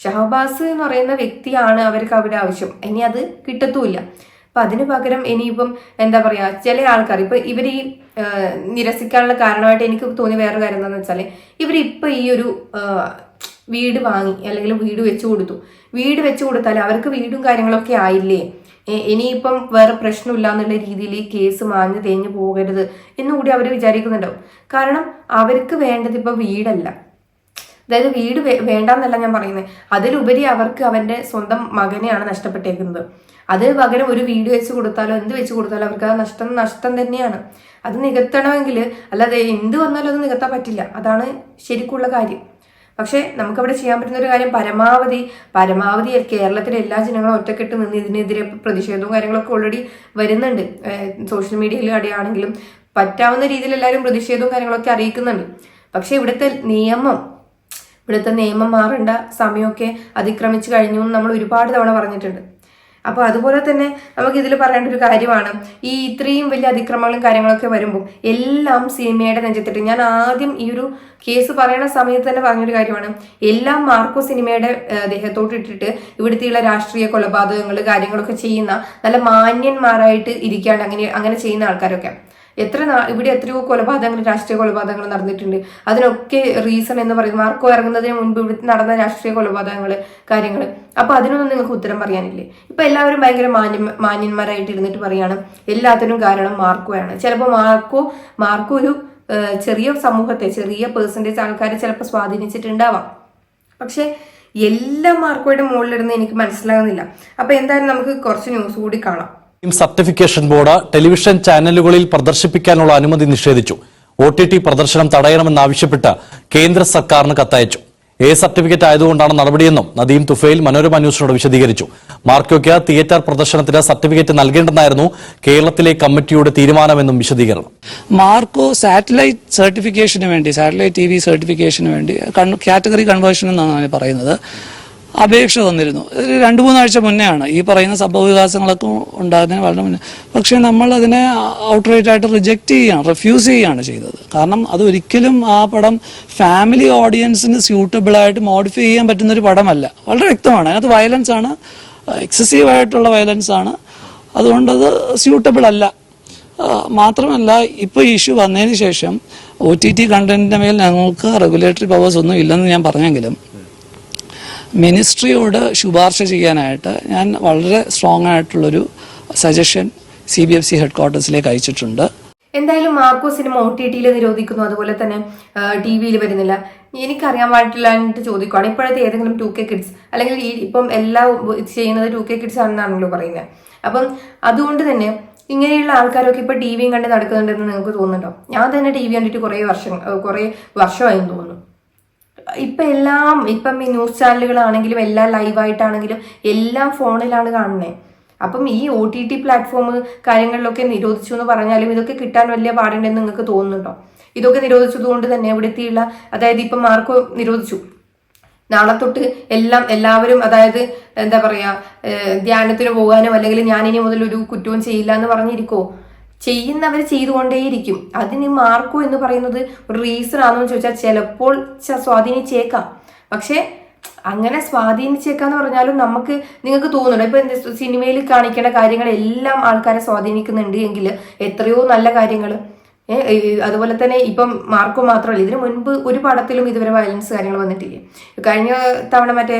ഷഹബാസ് എന്ന് പറയുന്ന വ്യക്തിയാണ് അവർക്ക് അവിടെ ആവശ്യം. ഇനി അത് കിട്ടത്തുമില്ല. അപ്പൊ അതിന് പകരം ഇനിയിപ്പം എന്താ പറയാ ചില ആൾക്കാർ ഇപ്പൊ ഇവർ ഈ നിരസിക്കാനുള്ള കാരണമായിട്ട് എനിക്ക് തോന്നിയ വേറെ കാര്യം എന്താണെന്ന് വെച്ചാൽ ഇവർ ഇപ്പൊ ഈ ഒരു വീട് വാങ്ങി അല്ലെങ്കിൽ വീട് വെച്ചു കൊടുത്തു. വീട് വെച്ചു കൊടുത്താൽ അവർക്ക് വീടും കാര്യങ്ങളൊക്കെ ആയില്ലേ? ഇനിയിപ്പം വേറെ പ്രശ്നമില്ല എന്നുള്ള രീതിയിൽ ഈ കേസ് മാഞ്ഞ് തേഞ്ഞു പോകരുത് എന്നുകൂടി അവർ വിചാരിക്കുന്നുണ്ടാവും. കാരണം അവർക്ക് വേണ്ടത് ഇപ്പൊ വീടല്ല. അതായത് വീട് വേണ്ടെന്നല്ല ഞാൻ പറയുന്നത് അതിലുപരി അവർക്ക് അവന്റെ സ്വന്തം മകനെയാണ് നഷ്ടപ്പെട്ടേക്കുന്നത്. അത് പകരം ഒരു വീട് വെച്ച് കൊടുത്താലോ എന്ത് വെച്ച് കൊടുത്താലോ അവർക്ക് അത് നഷ്ടം നഷ്ടം തന്നെയാണ്. അത് നികത്തണമെങ്കിൽ അല്ലാതെ എന്ത് വന്നാലും അത് നികത്താൻ പറ്റില്ല. അതാണ് ശരിക്കുള്ള കാര്യം. പക്ഷേ നമുക്കവിടെ ചെയ്യാൻ പറ്റുന്ന ഒരു കാര്യം പരമാവധി പരമാവധി കേരളത്തിലെ എല്ലാ ജനങ്ങളും ഒറ്റക്കെട്ട് നിന്ന് ഇതിനെതിരെ പ്രതിഷേധവും കാര്യങ്ങളൊക്കെ ഓൾറെഡി വരുന്നുണ്ട്. സോഷ്യൽ മീഡിയയിൽ അടിയാണെങ്കിലും പറ്റാവുന്ന രീതിയിൽ എല്ലാവരും പ്രതിഷേധവും കാര്യങ്ങളൊക്കെ അറിയിക്കുന്നുണ്ട്. പക്ഷേ ഇവിടുത്തെ നിയമം ഇവിടുത്തെ നിയമം മാറേണ്ട സമയമൊക്കെ അതിക്രമിച്ചു കഴിഞ്ഞു എന്ന് നമ്മൾ ഒരുപാട് തവണ പറഞ്ഞിട്ടുണ്ട്. അപ്പോൾ അതുപോലെ തന്നെ നമുക്ക് ഇതിൽ പറയേണ്ട ഒരു കാര്യമാണ്. ഈ ഇത്രയും വലിയ അതിക്രമങ്ങളും കാര്യങ്ങളൊക്കെ വരുമ്പോൾ എല്ലാം സിനിമയുടെ നെഞ്ചത്തിട്ട് ഞാൻ ആദ്യം ഈ ഒരു കേസ് പറയുന്ന സമയത്ത് തന്നെ പറഞ്ഞൊരു കാര്യമാണ്. എല്ലാം മാർക്കോ സിനിമയുടെ ദേഹത്തോട്ട് ഇട്ടിട്ട് ഇവിടുത്തെയുള്ള രാഷ്ട്രീയ കൊലപാതകങ്ങൾ കാര്യങ്ങളൊക്കെ ചെയ്യുന്ന നല്ല മാന്യന്മാരായിട്ട് ഇരിക്കാണ്ട് അങ്ങനെ അങ്ങനെ ചെയ്യുന്ന ആൾക്കാരൊക്കെ. എത്ര ഇവിടെ എത്രയോ കൊലപാതകങ്ങൾ രാഷ്ട്രീയ കൊലപാതകങ്ങൾ നടന്നിട്ടുണ്ട്. അതിനൊക്കെ റീസൺ എന്ന് പറയുന്നത് മാർക്കോ ഇറങ്ങുന്നതിന് മുൻപ് ഇവിടെ നടന്ന രാഷ്ട്രീയ കൊലപാതകങ്ങൾ കാര്യങ്ങൾ അപ്പൊ അതിനൊന്നും നിങ്ങൾക്ക് ഉത്തരം പറയാനില്ലേ? ഇപ്പൊ എല്ലാവരും ഭയങ്കര മാന്യ മാന്യന്മാരായിട്ട് ഇരുന്നിട്ട് പറയാണ് എല്ലാത്തിനും കാരണം മാർക്കോയാണ് ചിലപ്പോൾ മാർക്കോ മാർക്കോ ഒരു ചെറിയ സമൂഹത്തെ ചെറിയ പേഴ്സന്റേജ് ആൾക്കാരെ ചിലപ്പോൾ സ്വാധീനിച്ചിട്ടുണ്ടാവാം. പക്ഷെ എല്ലാ മാർക്കോയുടെ മുകളിലിരുന്ന് എനിക്ക് മനസ്സിലാകുന്നില്ല. അപ്പൊ എന്തായാലും നമുക്ക് കുറച്ച് ന്യൂസ് കൂടി കാണാം. സർട്ടിഫിക്കേഷൻ ബോർഡ് ടെലിവിഷൻ ചാനലുകളിൽ പ്രദർശിപ്പിക്കാനുള്ള അനുമതി നിഷേധിച്ചു. ഒ ടി ടി പ്രദർശനം തടയണമെന്നാവശ്യപ്പെട്ട് കേന്ദ്ര സർക്കാരിന് കത്തയച്ചു. എ സർട്ടിഫിക്കറ്റ് ആയതുകൊണ്ടാണ് നടപടിയെന്നും നദീം തുഫേൽ മനോരമ ന്യൂസിനോട് വിശദീകരിച്ചു. മാർക്കോയ്ക്ക് തിയേറ്റർ പ്രദർശനത്തിന് സർട്ടിഫിക്കറ്റ് നൽകേണ്ടെന്നായിരുന്നു കേരളത്തിലെ കമ്മിറ്റിയുടെ തീരുമാനമെന്നും വിശദീകരണം. മാർക്കോ സാറ്റലൈറ്റ് സർട്ടിഫിക്കേഷന് വേണ്ടി സാറ്റലൈറ്റ് ടി വി സർട്ടിഫിക്കേഷന് വേണ്ടി കാറ്റഗറി കൺവേർഷൻ എന്നാണ് പറയുന്നത്. അപേക്ഷ തന്നിരുന്നു. രണ്ട് മൂന്നാഴ്ച മുന്നെയാണ് ഈ പറയുന്ന സംഭവവികാസങ്ങളൊക്കെ ഉണ്ടാകുന്നതിന് വളരെ മുന്നേ. പക്ഷേ നമ്മൾ അതിനെ ഔട്ട്റൈറ്റ് ആയിട്ട് റിജക്റ്റ് ചെയ്യുകയാണ് റിഫ്യൂസ് ചെയ്യുകയാണ് ചെയ്തത്. കാരണം അത് ഒരിക്കലും ആ പടം ഫാമിലി ഓഡിയൻസിന് സ്യൂട്ടബിൾ ആയിട്ട് മോഡിഫൈ ചെയ്യാൻ പറ്റുന്ന ഒരു പടമല്ല. വളരെ വ്യക്തമാണ്. അതിനകത്ത് വയലൻസ് ആണ്. എക്സസീവ് ആയിട്ടുള്ള വയലൻസ് ആണ്. അതുകൊണ്ടത് സ്യൂട്ടബിൾ അല്ല. മാത്രമല്ല ഇപ്പോൾ ഇഷ്യൂ വന്നതിന് ശേഷം ഒ ടി ടി കണ്ടന്റിന്റെ മേൽ ഞങ്ങൾക്ക് റെഗുലേറ്ററി പവേഴ്സ് ഒന്നും ഇല്ലെന്ന് ഞാൻ പറഞ്ഞെങ്കിലും മിനിസ്ട്രിയോട് ശുപാർശ ചെയ്യാനായിട്ട് ഞാൻ വളരെ സ്ട്രോങ് ആയിട്ടുള്ളൊരു suggestion C B F C head ക്വാർട്ടേഴ്സിലേക്ക് അയച്ചിട്ടുണ്ട്. എന്തായാലും മാർക്കോ സിനിമ ഒ ടി ടിയിൽ നിരോധിക്കുന്നു. അതുപോലെ തന്നെ ടി വിയിൽ വരുന്നില്ല. എനിക്കറിയാൻ പാടില്ല എന്നിട്ട് ചോദിക്കുവാണ്. ഇപ്പോഴത്തെ ഏതെങ്കിലും ടു കെ കിഡ്സ് അല്ലെങ്കിൽ ഈ ഇപ്പം എല്ലാം ചെയ്യുന്നത് ടു കെ കിഡ്സ് ആണെന്നാണല്ലോ പറയുന്നത് അപ്പം അതുകൊണ്ട് തന്നെ ഇങ്ങനെയുള്ള ആൾക്കാരൊക്കെ ഇപ്പോൾ ടി വിയും കണ്ട് നടക്കുന്നുണ്ടെന്ന് നിങ്ങൾക്ക് തോന്നുന്നുണ്ടോ? ഞാൻ തന്നെ ടി വി കണ്ടിട്ട് കുറേ വർഷം കുറേ വർഷമായി തോന്നുന്നു. ഇപ്പൊ എല്ലാം ഇപ്പം ഈ ന്യൂസ് ചാനലുകളാണെങ്കിലും എല്ലാം ലൈവായിട്ടാണെങ്കിലും എല്ലാം ഫോണിലാണ് കാണുന്നത് അപ്പം ഈ ഒ ടി ടി പ്ലാറ്റ്ഫോം കാര്യങ്ങളിലൊക്കെ നിരോധിച്ചു എന്ന് പറഞ്ഞാലും ഇതൊക്കെ കിട്ടാൻ വലിയ പാടുണ്ടെന്ന് നിങ്ങൾക്ക് തോന്നുന്നുണ്ടോ? ഇതൊക്കെ നിരോധിച്ചതുകൊണ്ട് തന്നെ ഇവിടുത്തെയുള്ള അതായത് ഇപ്പം മാർക്കോ നിരോധിച്ചു. നാളെ തൊട്ട് എല്ലാം എല്ലാവരും അതായത് എന്താ പറയാ ഏഹ് ധ്യാനത്തിന് പോകാനോ അല്ലെങ്കിൽ ഞാൻ ഇനി മുതൽ ഒരു കുറ്റവും ചെയ്യില്ല എന്ന് പറഞ്ഞിരിക്കോ ചെയ്യുന്നവർ ചെയ്തുകൊണ്ടേയിരിക്കും. അതിന് മാർക്കോ എന്ന് പറയുന്നത് ഒരു റീസൺ ആണെന്ന് ചോദിച്ചാൽ ചിലപ്പോൾ സ്വാധീനിച്ചേക്കാം. പക്ഷേ അങ്ങനെ സ്വാധീനിച്ചേക്കാന്ന് പറഞ്ഞാലും നമുക്ക് നിങ്ങൾക്ക് തോന്നുന്നുണ്ട്? ഇപ്പൊ എന്ത് സിനിമയിൽ കാണിക്കേണ്ട കാര്യങ്ങൾ എല്ലാം ആൾക്കാരെ സ്വാധീനിക്കുന്നുണ്ട് എങ്കിൽ എത്രയോ നല്ല കാര്യങ്ങൾ അതുപോലെ തന്നെ ഇപ്പം മാർക്കോ മാത്രമല്ല ഇതിനു മുൻപ് ഒരു പടത്തിലും ഇതുവരെ വയലൻസ് കാര്യങ്ങൾ വന്നിട്ടില്ല? കഴിഞ്ഞ തവണ മറ്റേ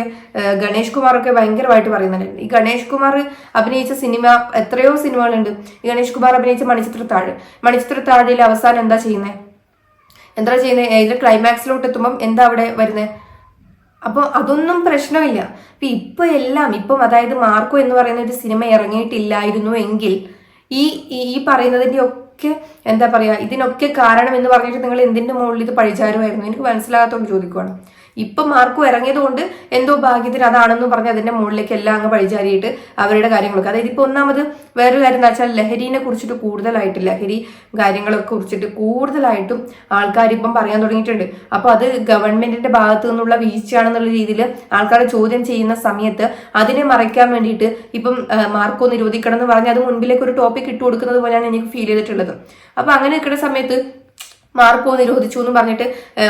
ഗണേഷ് കുമാറൊക്കെ ഭയങ്കരമായിട്ട് പറയുന്നുണ്ട്. ഈ ഗണേഷ് കുമാർ അഭിനയിച്ച സിനിമ എത്രയോ സിനിമകളുണ്ട്. ഈ ഗണേഷ് കുമാർ അഭിനയിച്ച മണിച്ചിത്രത്താഴ് മണിച്ചിത്രത്താഴിൽ അവസാനം എന്താ ചെയ്യുന്നത് എന്താ ചെയ്യുന്നത് ഇതിന്റെ ക്ലൈമാക്സിലോട്ട് എത്തുമ്പം എന്താ അവിടെ വരുന്നത് അപ്പോൾ അതൊന്നും പ്രശ്നമില്ല. ഇപ്പൊ ഇപ്പൊ എല്ലാം ഇപ്പം അതായത് മാർക്കോ എന്ന് പറയുന്ന ഒരു സിനിമ ഇറങ്ങിയിട്ടില്ലായിരുന്നു എങ്കിൽ ഈ ഈ ഈ ഒക്കെ എന്താ പറയുക ഇതിനൊക്കെ കാരണം എന്ന് പറഞ്ഞിട്ട് നിങ്ങൾ എന്തിന്റെ മുകളിൽ ഇത് പഴിച്ചാരുമായിരുന്നു എനിക്ക് മനസ്സിലാകാത്തോണ്ട് ചോദിക്കുവാണ്. ഇപ്പൊ മാർക്കും ഇറങ്ങിയത് കൊണ്ട് എന്തോ ഭാഗ്യത്തിന് അതാണെന്ന് പറഞ്ഞ് അതിന്റെ മുകളിലേക്ക് എല്ലാം അങ്ങ് പഴിചാരിയിട്ട് അവരുടെ കാര്യങ്ങളൊക്കെ. അതായത് ഇപ്പൊ ഒന്നാമത് വേറൊരു കാര്യം എന്താ വെച്ചാൽ ലഹരിനെ കുറിച്ചിട്ട് കൂടുതലായിട്ട് ലഹരി കാര്യങ്ങളൊക്കെ കുറിച്ചിട്ട് കൂടുതലായിട്ടും ആൾക്കാർ ഇപ്പം പറയാൻ തുടങ്ങിയിട്ടുണ്ട്. അപ്പോൾ അത് ഗവൺമെന്റിന്റെ ഭാഗത്തു നിന്നുള്ള വീഴ്ചയാണെന്നുള്ള രീതിയിൽ ആൾക്കാർ ചോദ്യം ചെയ്യുന്ന സമയത്ത് അതിനെ മറയ്ക്കാൻ വേണ്ടിയിട്ട് ഇപ്പം മാർക്കോ നിരോധിക്കണം എന്ന് പറഞ്ഞ് അത് മുൻപിലേക്ക് ഒരു ടോപ്പിക് ഇട്ടു കൊടുക്കുന്നത് പോലെയാണ് എനിക്ക് ഫീൽ ചെയ്തിട്ടുള്ളത്. അപ്പൊ അങ്ങനെ നിൽക്കുന്ന സമയത്ത് മാർക്കോ നിരോധിച്ചു എന്ന് പറഞ്ഞിട്ട്